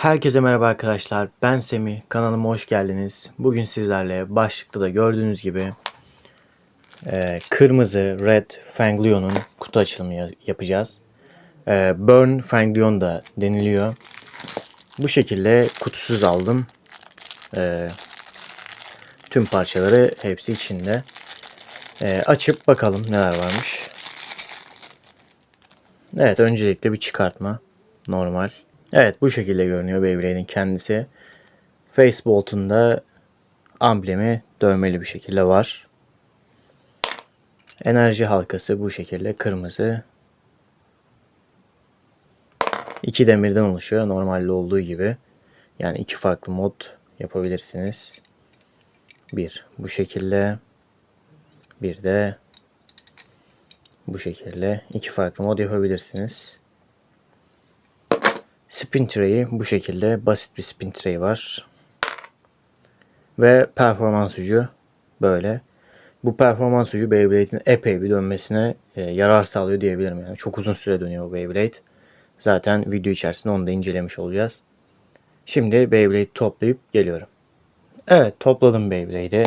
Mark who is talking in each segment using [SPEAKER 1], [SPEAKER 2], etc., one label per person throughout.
[SPEAKER 1] Herkese merhaba arkadaşlar. Ben Semih. Kanalıma hoş geldiniz. Bugün sizlerle başlıkta da gördüğünüz gibi e, kırmızı Red Fanglion'un kutu açılımı ya- yapacağız. E, Burn Fanglion da deniliyor. Bu şekilde kutusuz aldım. E, tüm parçaları hepsi içinde. E, açıp bakalım neler varmış. Evet öncelikle bir çıkartma. Normal. Evet bu şekilde görünüyor Beyblade'in kendisi. Facebolt'un da amblemi dövmeli bir şekilde var. Enerji halkası bu şekilde kırmızı. İki demirden oluşuyor normalde olduğu gibi. Yani iki farklı mod yapabilirsiniz. Bir bu şekilde. Bir de bu şekilde iki farklı mod yapabilirsiniz. Spin tray bu şekilde basit bir spin tray var. Ve performans ucu böyle. Bu performans ucu Beyblade'in epey bir dönmesine e, yarar sağlıyor diyebilirim. Yani çok uzun süre dönüyor bu Beyblade. Zaten video içerisinde onu da incelemiş olacağız. Şimdi Beyblade'i toplayıp geliyorum. Evet topladım Beyblade'i.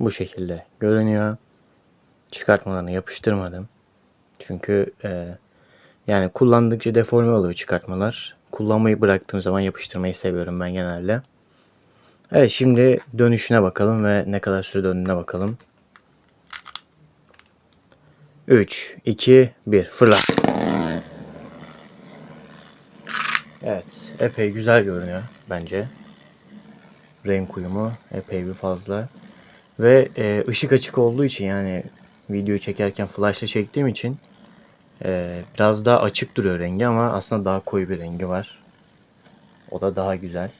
[SPEAKER 1] Bu şekilde görünüyor. Çıkartmalarını yapıştırmadım. Çünkü e, yani kullandıkça deforme oluyor çıkartmalar. Kullanmayı bıraktığım zaman yapıştırmayı seviyorum ben genelde. Evet şimdi dönüşüne bakalım ve ne kadar süre döndüğüne bakalım. 3, 2, 1 fırla. Evet epey güzel görünüyor bence. Renk uyumu epey bir fazla. Ve e, ışık açık olduğu için yani video çekerken flashla çektiğim için ee, biraz daha açık duruyor rengi ama aslında daha koyu bir rengi var. O da daha güzel.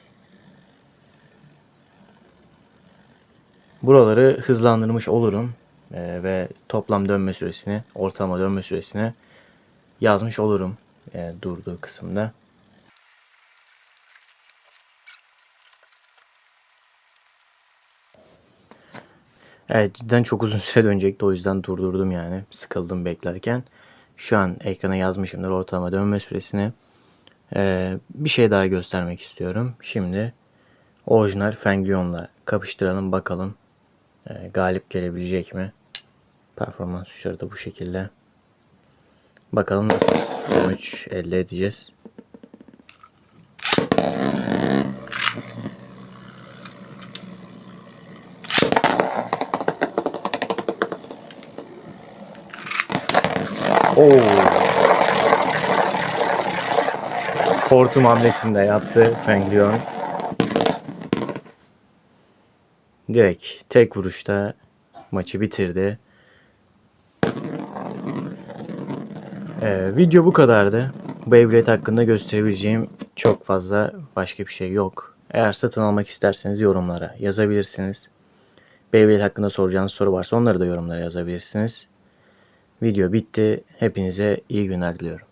[SPEAKER 1] Buraları hızlandırmış olurum Ee, ve toplam dönme süresini, ortalama dönme süresini yazmış olurum e, durduğu kısımda. Evet cidden çok uzun süre dönecekti o yüzden durdurdum yani. Sıkıldım beklerken. Şu an ekrana yazmışımdır ortalama dönme süresini. Ee, bir şey daha göstermek istiyorum. Şimdi orijinal Fanglion'la kapıştıralım bakalım. Ee, galip gelebilecek mi? Performans uçları da bu şekilde. Bakalım nasıl sonuç elde edeceğiz. Oo. Hortum hamlesini de yaptı Fenglion. Direkt tek vuruşta maçı bitirdi. Ee, video bu kadardı. Beyblade hakkında gösterebileceğim çok fazla başka bir şey yok. Eğer satın almak isterseniz yorumlara yazabilirsiniz. Beyblade hakkında soracağınız soru varsa onları da yorumlara yazabilirsiniz. Video bitti. Hepinize iyi günler diliyorum.